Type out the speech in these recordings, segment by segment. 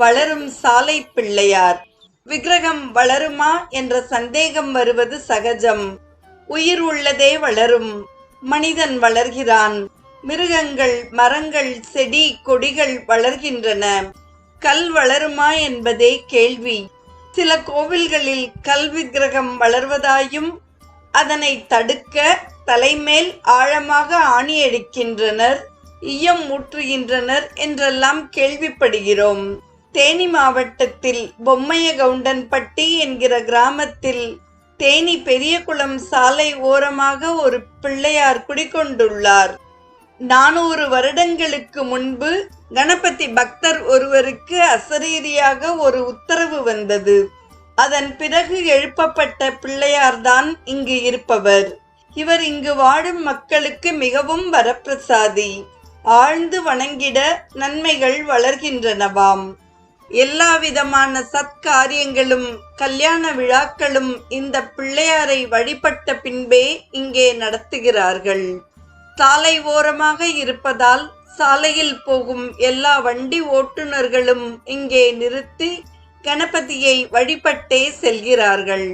வளரும் சாலை பிள்ளையார். விக்கிரகம் வளருமா என்ற சந்தேகம் வருவது சகஜம். உயிர் உள்ளதே வளரும். மனிதன் வளர்கிறான். மிருகங்கள் மரங்கள் செடி கொடிகள் வளர்கின்றன. கல் வளருமா என்பதே கேள்வி. சில கோவில்களில் கல் விக்கிரகம் வளர்வதாயும் அதனை தடுக்க தலைமேல் ஆழமாக ஆணியடிக்கின்றனர் ஈயம் ஊற்றுகின்றனர் என்றெல்லாம் கேள்விப்படுகிறோம். தேனி மாவட்டத்தில் பொம்மைய கவுண்டன்பட்டி என்கிற கிராமத்தில் தேனி பெரியகுளம் சாலை ஓரமாக ஒரு பிள்ளையார் குடிகொண்டுள்ளார். நானூறு வருடங்களுக்கு முன்பு கணபதி பக்தர் ஒருவருக்கு அசரீரியாக ஒரு உத்தரவு வந்தது. அதன் பிறகு எழுப்பப்பட்ட பிள்ளையார்தான் இங்கு இருப்பவர். இவர் இங்கு வாழும் மக்களுக்கு மிகவும் வரப்பிரசாதி. ஆழ்ந்து வணங்கிட நன்மைகள் வளர்கின்றனவாம். எல்லா விதமான சத்காரியங்களும் கல்யாண விழாக்களும் இந்த பிள்ளையாரை வழிபட்ட பின்பே இங்கே நடத்துகிறார்கள். சாலை ஓரமாக இருப்பதால் சாலையில் போகும் எல்லா வண்டி ஓட்டுநர்களும் இங்கே நிறுத்தி கணபதியை வழிபட்டே செல்கிறார்கள்.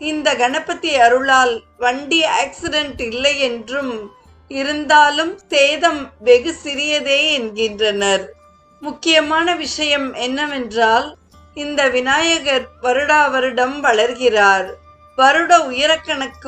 இந்த கணபதி அருளால் வண்டி ஆக்சிடென்ட் இல்லை என்றும் இருந்தாலும் சேதம் வெகு சிறியதே என்கின்றனர். முக்கியமான விஷயம் என்னவென்றால் இந்த விநாயகர் வருடா வருடம் வளர்கிறார். வருட உயரக்கணக்கு